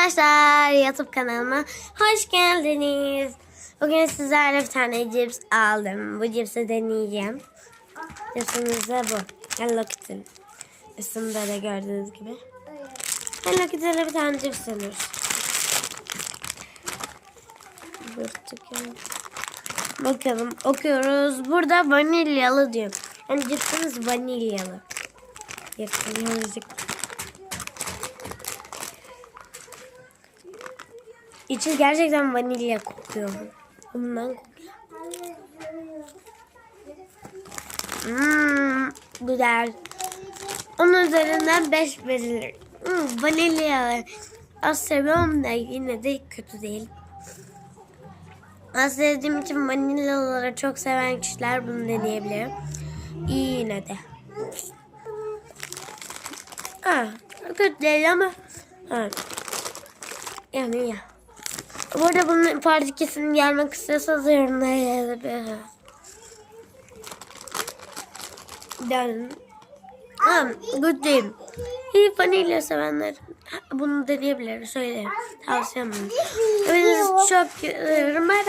Arkadaşlar YouTube kanalıma hoş geldiniz. Bugün sizlerle bir tane cips aldım. Bu cipsi deneyeceğim. Cipsimiz de bu. Hello Kitty. Üstünde de gördüğünüz gibi. Hello Kitty'le bir tane cips alıyoruz. Bakalım. Okuyoruz. Burada vanilyalı diyor. Yani cipsimiz vanilyalı. Yakınıyoruz. İçi gerçekten vanilya kokuyor. Bundan kokuyor. Hmm, güzel. Onun üzerinden 5 verilir. Hmm, vanilya. Az seviyorum da yine de kötü değil. Az sevdiğim için vanilyaları çok seven kişiler bunu deneyebilir. İyi yine de. Ha, kötü değil ama. Ha. Yani ya. Bu arada bunun parça kesin gelmek istiyorsanız yorumlara yazabilir. Yani. Ha, good değil. İyi vanilya sevenler bunu deneyebilir. Söylerim. Tavsiyem. Hepinizi çok seviyorum. Bay bay.